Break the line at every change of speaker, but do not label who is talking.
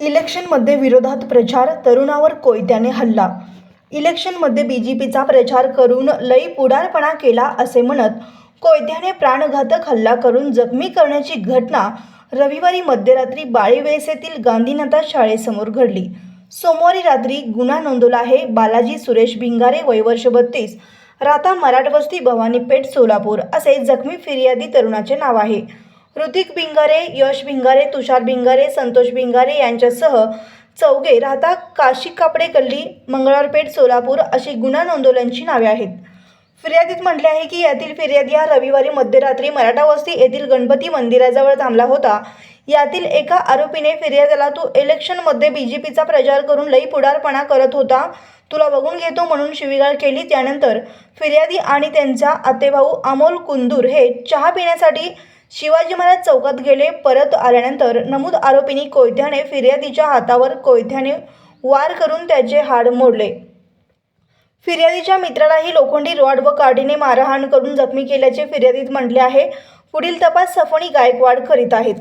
इलेक्शनमध्ये विरोधात प्रचार तरुणावर कोयत्याने हल्ला. इलेक्शनमध्ये बी जे पीचा प्रचार करून लई पुढारपणा केला असे म्हणत कोयत्याने प्राणघातक हल्ला करून जखमी करण्याची घटना रविवारी मध्यरात्री बाळीवेसेतील येथील गांधीनाथा शाळेसमोर घडली. सोमवारी रात्री गुन्हा नोंदवला आहे बालाजी सुरेश भिंगारे वयवर्ष बत्तीस राहता मराठवस्ती भवानीपेठ सोलापूर असे जखमी फिर्यादी तरुणाचे नाव आहे. ऋतिक भिंगारे यश भिंगारे तुषार भिंगारे संतोष भिंगारे यांच्यासह चौघे राहता काशी कापडे गल्ली मंगळवारपेठ सोलापूर अशी गुन्हा नोंदवल्यांची नावे आहेत. फिर्यादीत म्हटले आहे की यातील फिर्यादी हा रविवारी मध्यरात्री मराठा वस्ती येथील गणपती मंदिराजवळ थांबला होता. यातील एका आरोपीने फिर्यादीला तू इलेक्शनमध्ये बी जे पीचा प्रचार करून लई पुढारपणा करत होता. तुला बघून घेतो म्हणून शिवीगाळ केली. त्यानंतर फिर्यादी आणि त्यांचा आतेभाऊ अमोल कुंदूर हे चहा पिण्यासाठी शिवाजी महाराज चौकात गेले परत आल्यानंतर नमूद आरोपींनी कोयत्याने फिर्यादीच्या हातावर कोयत्याने वार करून त्याचे हाड मोडले. फिर्यादीच्या मित्रालाही लोखंडी रॉड व काडीने मारहाण करून जखमी केल्याचे फिर्यादीत म्हटले आहे. पुढील तपास सफणी गायकवाड करीत आहेत.